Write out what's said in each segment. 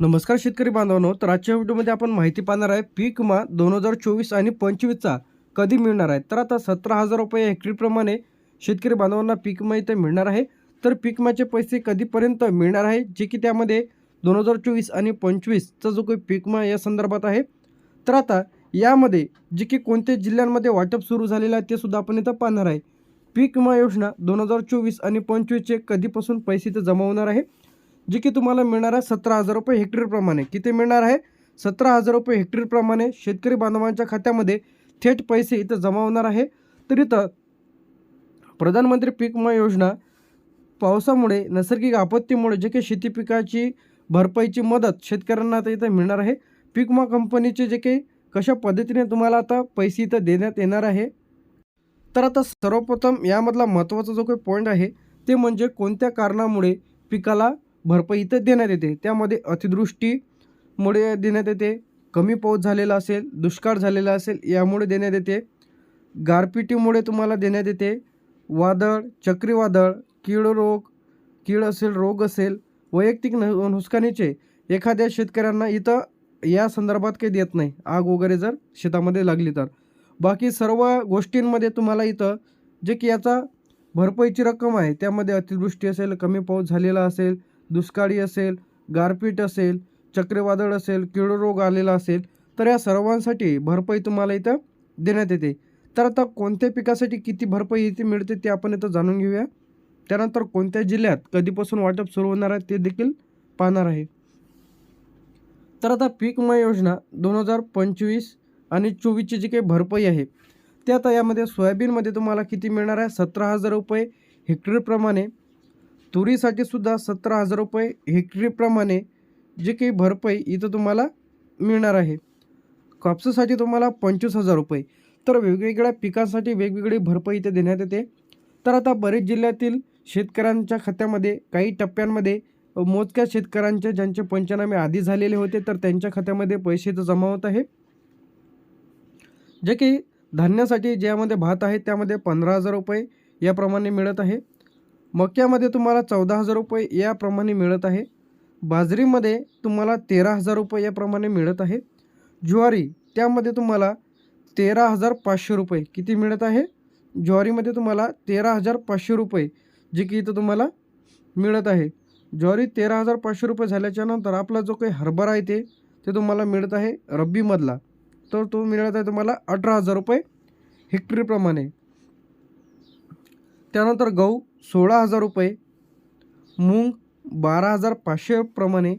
नमस्कार शेतकरी बांधवांनो तर आजच्या व्हिडिओमध्ये आपण माहिती पाहणार आहे पीक विमा दोन हजार चोवीस आणि पंचवीसचा कधी मिळणार आहे? तर आता सतरा हजार रुपये हेक्टरीप्रमाणे शेतकरी बांधवांना पीक विमा इथे मिळणार आहे. तर पीक विम्याचे पैसे कधीपर्यंत मिळणार आहे? जे की त्यामध्ये दोन हजार चोवीस आणि पंचवीसचा जो काही पीक विमा या संदर्भात आहे. तर आता यामध्ये जे की कोणत्या जिल्ह्यांमध्ये वाटप सुरू झालेलं आहे ते सुद्धा आपण इथं पाहणार आहे. पीक विमा योजना दोन हजार चोवीस आणि पंचवीसचे कधीपासून पैसे इथं जमा होणार आहे? जे की तुम्हाला मिळणार आहे सतरा हजार रुपये हेक्टरप्रमाणे किती मिळणार आहे? सतरा हजार रुपये हेक्टरप्रमाणे शेतकरी बांधवांच्या खात्यामध्ये थेट पैसे इथं जमा होणार आहे. तर इथं प्रधानमंत्री पीक विमा योजना पावसामुळे नैसर्गिक आपत्तीमुळे जे काही शेती पिकाची भरपाईची मदत शेतकऱ्यांना आता इथं मिळणार आहे. पीक विमा कंपनीचे जे काही कशा पद्धतीने तुम्हाला आता पैसे इथं देण्यात येणार आहे? तर आता सर्वप्रथम यामधला महत्त्वाचा जो काही पॉईंट आहे ते म्हणजे कोणत्या कारणामुळे पिकाला भरपाई इथं देण्यात येते. त्यामध्ये अतिवृष्टीमुळे देण्यात येते कमी पाऊस झालेला असेल दुष्काळ झालेला असेल यामुळे देण्यात येते. गारपिटीमुळे तुम्हाला देण्यात येते वादळ चक्रीवादळ कीड रोग कीड असेल रोग असेल वैयक्तिक न नुकसानीचे. एखाद्या शेतकऱ्यांना इथं या संदर्भात काही देत नाही. आग वगैरे जर शेतामध्ये लागली तर. बाकी सर्व गोष्टींमध्ये तुम्हाला इथं जे की याचा भरपाईची रक्कम आहे त्यामध्ये अतिवृष्टी असेल कमी पाऊस झालेला असेल दुष्काळी असेल गारपीट असेल चक्रीवादळ असेल कीडरोग आलेला असेल तर या सर्वांसाठी भरपाई तुम्हाला इथं देण्यात येते. तर आता कोणत्या पिकासाठी किती भरपाई इथे मिळते ते आपण इथं जाणून घेऊया. त्यानंतर कोणत्या जिल्ह्यात कधीपासून वाटप सुरू होणार आहे ते देखील पाहणार आहे. तर आता पीक विमा योजना दोन हजार पंचवीस आणि चोवीसची जी काही भरपाई आहे ते आता यामध्ये सोयाबीनमध्ये तुम्हाला किती मिळणार आहे? सतरा हजार रुपये हेक्टरप्रमाणे. तुरीसाठी सुद्धा सतरा हजार रुपये हेक्टरीप्रमाणे जे काही भरपाई इथं तुम्हाला मिळणार आहे. कापसासाठी तुम्हाला पंचवीस हजार रुपये. तर वेगवेगळ्या पिकांसाठी वेगवेगळी भरपाई इथे देण्यात येते. तर आता बरेच जिल्ह्यातील शेतकऱ्यांच्या खात्यामध्ये काही टप्प्यांमध्ये मोजक्या शेतकऱ्यांचे ज्यांचे पंचनामे आधी झालेले होते तर त्यांच्या खात्यामध्ये पैसे तर जमा होत आहे. जे की धान्यासाठी ज्यामध्ये भात आहे त्यामध्ये पंधरा हजार रुपये याप्रमाणे मिळत आहे. मक्यामध्ये तुम्हाला चौदा हजार रुपये याप्रमाणे मिळत आहे. बाजरीमध्ये तुम्हाला तेरा हजार रुपये याप्रमाणे मिळत आहे. ज्वारी त्यामध्ये तुम्हाला तेरा हजार पाचशे रुपये किती मिळत आहे? ज्वारीमध्ये तुम्हाला तेरा हजार पाचशे रुपये जे की इथं तुम्हाला मिळत आहे. ज्वारी तेरा हजार पाचशे रुपये झाल्याच्यानंतर आपला जो काही हरभरा आहे ते ते तुम्हाला मिळत आहे रब्बीमधला. तर तो मिळत आहे तुम्हाला अठरा हजार रुपये हेक्टरीप्रमाणे. त्यानंतर गहू सोळा हजार रुपये मूग बारा हजार पाचशेप्रमाणे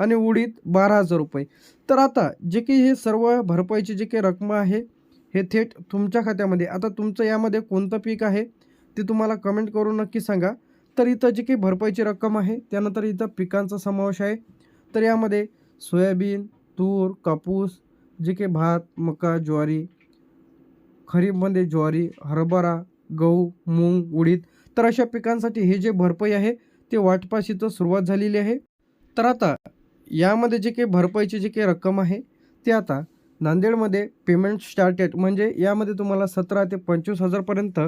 आणि उडीद बारा हजार रुपये. तर आता जे काही हे सर्व भरपाईची जे काही रक्कम आहे हे थेट तुमच्या खात्यामध्ये. आता तुमचं यामध्ये कोणतं पीक आहे ते तुम्हाला कमेंट करून नक्की सांगा. तर इथं जे काही भरपाईची रक्कम आहे त्यानंतर इथं पिकांचा समावेश आहे. तर यामध्ये सोयाबीन तूर कापूस जे काही भात मका ज्वारी खरीपमध्ये म्हणजे ज्वारी हरभरा गहू मूग उडीद तर अशा पिकांसाठी हे जे भरपाई आहे ते वाटपास सुरुवात झालेली आहे. तर आता यामध्ये जे काही भरपाईची जी काही रक्कम आहे ते आता नांदेडमध्ये पेमेंट स्टार्टेड म्हणजे यामध्ये तुम्हाला सतरा ते पंचवीस हजारपर्यंत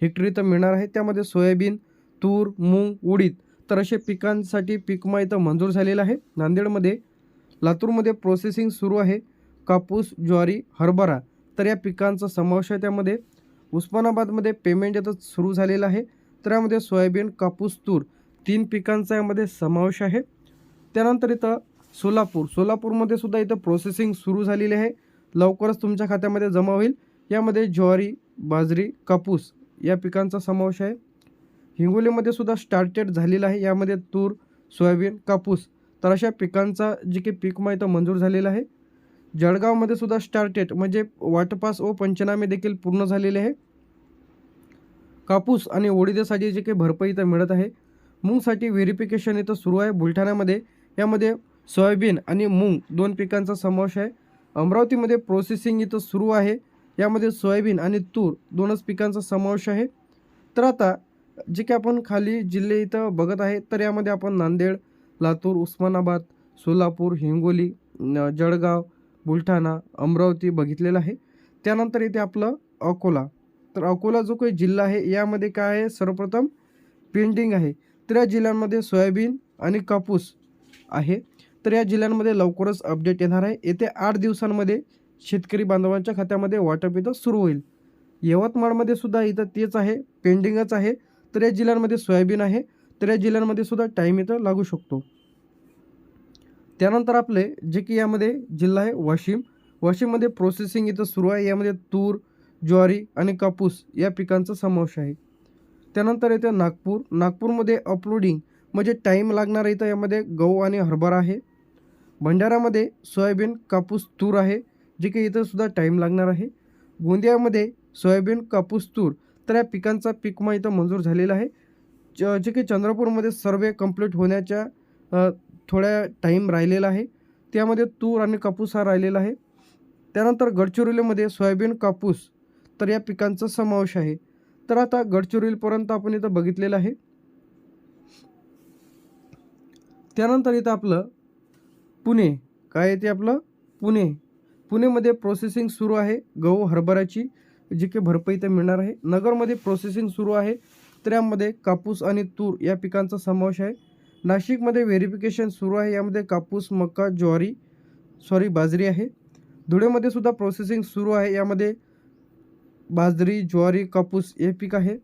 हेक्टरी इथं मिळणार आहे. त्यामध्ये सोयाबीन तूर मूग उडीद तर असे पिकांसाठी पिकमा इथं मंजूर झालेला आहे. नांदेडमध्ये लातूरमध्ये प्रोसेसिंग सुरू आहे. कापूस ज्वारी हरभरा तर या पिकांचा समावेश आहे त्यामध्ये. उस्मानाबादमध्ये पेमेंट आता सुरू झालेलं आहे. तर सोयाबीन कापूस तूर तीन पिकांचा यामध्ये समावेश आहे. त्यानंतर इथं सोलापूर. सोलापूरमध्ये सुद्धा इथं प्रोसेसिंग सुरू झालेली आहे. लवकरच तुमच्या खात्यामध्ये जमा होईल. यामध्ये ज्वारी बाजरी कापूस या पिकांचा समावेश आहे. हिंगोलीमध्ये सुद्धा स्टार्टेड झालेला आहे. यामध्ये तूर सोयाबीन कापूस तर अशा पिकांचा जे काही पीक विमा इथं मंजूर झालेला आहे. जळगावमध्ये सुद्धा स्टार्टेड म्हणजे वाटपास व पंचनामे देखील पूर्ण झालेले आहे. कापूस आणि ओडिदेसाठी जे काही भरपाई इथं मिळत आहे मूगसाठी व्हेरिफिकेशन इथं सुरू आहे. बुलढाण्यामध्ये यामध्ये सोयाबीन आणि मूग दोन पिकांचा समावेश आहे. अमरावतीमध्ये प्रोसेसिंग इथं सुरू आहे. यामध्ये सोयाबीन आणि तूर दोनच पिकांचा समावेश आहे. तर आता जे काही आपण खाली जिल्हे इथं बघत आहे तर यामध्ये आपण नांदेड लातूर उस्मानाबाद सोलापूर हिंगोली जळगाव बुलढाणा अमरावती बघितलेलं आहे. त्यानंतर इथे आपलं अकोला. तर अकोला जो काही जिल्हा आहे यामध्ये काय आहे? सर्वप्रथम पेंडिंग आहे. तर या जिल्ह्यांमध्ये सोयाबीन आणि कापूस आहे. तर या जिल्ह्यांमध्ये लवकरच अपडेट येणार आहे. येत्या आठ दिवसांमध्ये शेतकरी बांधवांच्या खात्यामध्ये वाटप इथं सुरू होईल. यवतमाळमध्ये सुद्धा इथं तेच आहे पेंडिंगच आहे. तर या जिल्ह्यांमध्ये सोयाबीन आहे. तर या जिल्ह्यांमध्ये सुद्धा टाईम इथं लागू शकतो. त्यानंतर आपले जे की यामध्ये जिल्हा आहे वाशिम. वाशिममध्ये प्रोसेसिंग इथं सुरू आहे. यामध्ये तूर ज्वारी आणि कापूस या पिकांचा समावेश आहे. त्यानंतर येते नागपूर. नागपूरमध्ये अपलोडिंग म्हणजे टाईम लागणार इथं यामध्ये गहू आणि हरभरा आहे. भंडारामध्ये सोयाबीन कापूस तूर आहे जे की इथंसुद्धा टाईम लागणार आहे. गोंदियामध्ये सोयाबीन कापूस तूर तर या पिकांचा पीकमा इथं मंजूर झालेला आहे. च जे की चंद्रपूरमध्ये सर्वे कंप्लीट होण्याच्या थोड्या टाईम राहिलेला आहे. त्यामध्ये तूर आणि कापूस हा राहिलेला आहे. त्यानंतर गडचिरोलीमध्ये सोयाबीन कापूस तर या पिकांचा समावेश आहे. तर आता गडचिरोलीपर्यंत आपण इथं बघितलेलं आहे. त्यानंतर इथं आपलं पुणे. काय येते आपलं? पुणे. पुणेमध्ये प्रोसेसिंग सुरू आहे. गहू हरभऱ्याची जी की भरपाई इथं मिळणार आहे. नगरमध्ये प्रोसेसिंग सुरू आहे. तर यामध्ये कापूस आणि तूर या पिकांचा समावेश आहे. नाशिकमध्ये व्हेरिफिकेशन सुरू आहे. यामध्ये कापूस मका ज्वारी सॉरी बाजरी आहे. धुळेमध्ये सुद्धा प्रोसेसिंग सुरू आहे. यामध्ये बाजरी ज्वारी कापूस हे पीक आहे.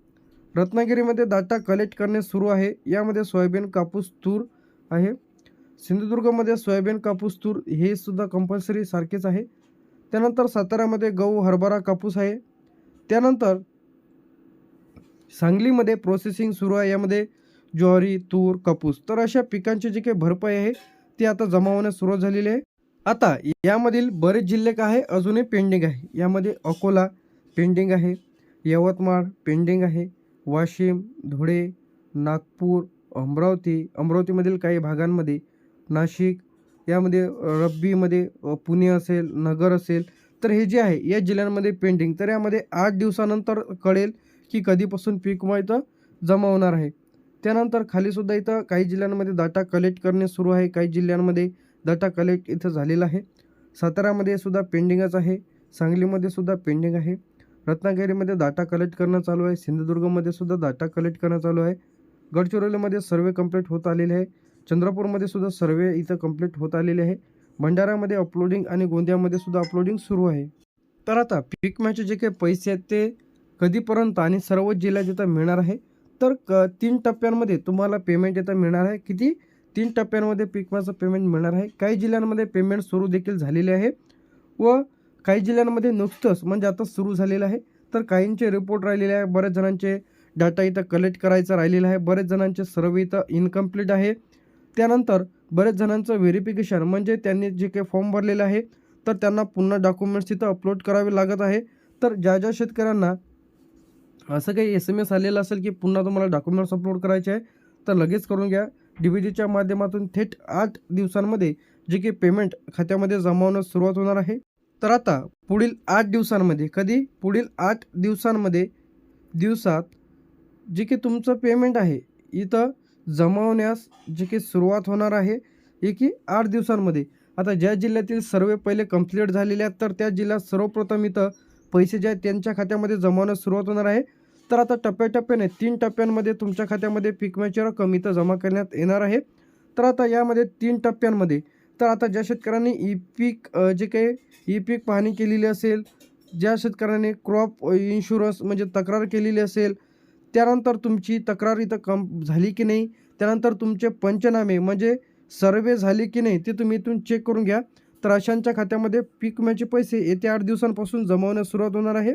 रत्नागिरीमध्ये डाटा कलेक्ट करणे सुरू आहे. यामध्ये सोयाबीन कापूस तूर आहे. सिंधुदुर्गमध्ये सोयाबीन कापूस तूर हे सुद्धा कंपल्सरी सारखेच आहे. त्यानंतर साताऱ्यामध्ये गहू हरभरा कापूस आहे. त्यानंतर सांगलीमध्ये प्रोसेसिंग सुरू आहे. यामध्ये ज्वारी तूर कापूस. तर अशा पिकांची जी काही भरपाई आहे ती आता जमा होण्यास सुरुवात झालेली आहे. आता यामधील बरेच जिल्हे काय आहे अजूनही पेंडिंग आहे. यामध्ये अकोला पेंडिंग आहे. यवतमाळ पेंडिंग आहे. वाशिम धुळे नागपूर अमरावती अमरावतीमधील काही भागांमध्ये नाशिक यामध्ये रब्बीमध्ये पुणे असेल नगर असेल तर हे जे आहे या जिल्ह्यांमध्ये पेंडिंग. तर यामध्ये आठ दिवसानंतर कळेल की कधीपासून पीक विमा इथं जमा होणार आहे. त्यानंतर खालीसुद्धा इथं काही जिल्ह्यांमध्ये डाटा कलेक्ट करणे सुरू आहे. काही जिल्ह्यांमध्ये डाटा कलेक्ट इथं झालेला आहे. साताऱ्यामध्ये सुद्धा पेंडिंगच आहे. सांगलीमध्ये सुद्धा पेंडिंग आहे. रत्नागिरीमध्ये डाटा कलेक्ट करणं चालू आहे. सिंधुदुर्गमध्ये सुद्धा डाटा कलेक्ट करणं चालू आहे. गडचिरोलीमध्ये सर्वे कंप्लीट होत आलेले आहे. चंद्रपूरमध्ये सुद्धा सर्वे इथं कंप्लीट होत आलेले आहे. भंडारामध्ये अपलोडिंग आणि गोंदियामध्ये सुद्धा अपलोडिंग सुरू आहे. तर आता पीक मॅचचे जे काही पैसे आहेत ते कधीपर्यंत आणि सर्व जिल्ह्यात इथं मिळणार आहे? तर क तीन टप्प्यांमध्ये तुम्हाला पेमेंट इथं मिळणार आहे. किती? तीन टप्प्यांमध्ये पीक मॅचचं पेमेंट मिळणार आहे. काही जिल्ह्यांमध्ये पेमेंट सुरू देखील झालेले आहे. व काही जिल्ह्यांमध्ये नुकतंच म्हणजे आता सुरू झालेलं आहे. तर काहींचे रिपोर्ट राहिलेले आहे. बऱ्याच जणांचे डाटा इथं कलेक्ट करायचा राहिलेला आहे. बरेच जणांचे सर्वे इथं इनकम्प्लीट आहे. त्यानंतर बरेच जणांचं व्हेरिफिकेशन म्हणजे त्यांनी जे काही फॉर्म भरलेलं आहे तर त्यांना पुन्हा डॉक्युमेंट्स तिथं अपलोड करावे लागत आहे. तर ज्या ज्या शेतकऱ्यांना असं काही एस एम एस आलेलं असेल की पुन्हा तुम्हाला डॉक्युमेंट्स अपलोड करायचे आहे तर लगेच करून घ्या. डी व्ही जीच्या माध्यमातून थेट आठ दिवसांमध्ये जे काही पेमेंट खात्यामध्ये जमा होण्यास सुरुवात होणार आहे. तर आता पुढील आठ दिवसांमध्ये कधी? पुढील आठ दिवसांमध्ये दिवसात जे की तुमचं पेमेंट आहे इथं जमावण्यास जे की सुरुवात होणार आहे हे की आठ दिवसांमध्ये. आता ज्या जिल्ह्यातील सर्वे पहिले कंप्लीट झालेले आहेत तर त्या जिल्ह्यात सर्वप्रथम इथं पैसे जे आहेत त्यांच्या खात्यामध्ये जमावण्यास सुरुवात होणार आहे. तर आता टप्प्याटप्प्याने तीन टप्प्यांमध्ये तुमच्या खात्यामध्ये पीक विम्याची रक्कम इथं जमा करण्यात येणार आहे. तर आता यामध्ये तीन टप्प्यांमध्ये तर आता ज्या शेतकऱ्यांनी ई पीक जे काही ई पीक पाहणी केलेली असेल ज्या शेतकऱ्यांनी क्रॉप इन्शुरन्स म्हणजे तक्रार केलेली असेल त्यानंतर तुमची तक्रार इथं कम झाली की नाही त्यानंतर तुमचे पंचनामे म्हणजे सर्वे झाले की नाही ते तुम्ही इथून चेक करून घ्या. तर अशांच्या खात्यामध्ये पीक विम्याचे पैसे येत्या आठ दिवसांपासून जमवण्यास सुरुवात होणार आहे.